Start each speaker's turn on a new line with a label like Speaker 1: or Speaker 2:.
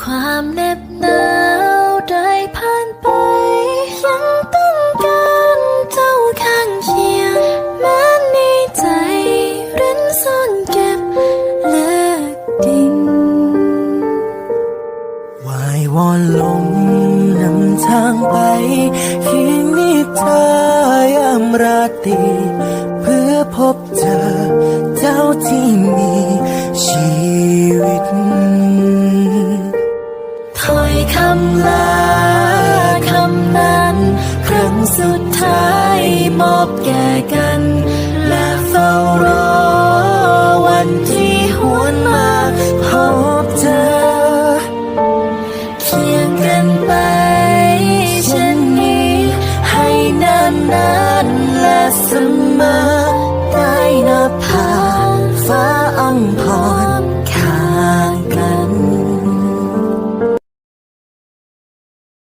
Speaker 1: ความเหน็บหนาวได้ผ่านไป ยังต้องการเจ้าข้างเคียงแม้ในใจเร้นซ่อนเก็บเลือดดิ่งวายวอนลมนำทางไป คืนนี้เธอยามราตรี คำลาคำนั้น ครั้งสุดท้ายมอบแก่กัน และเฝ้ารอวันที่หวนมาพบเธอ เคียงกันไปเช่นนี้ ให้นานนานและเสมอ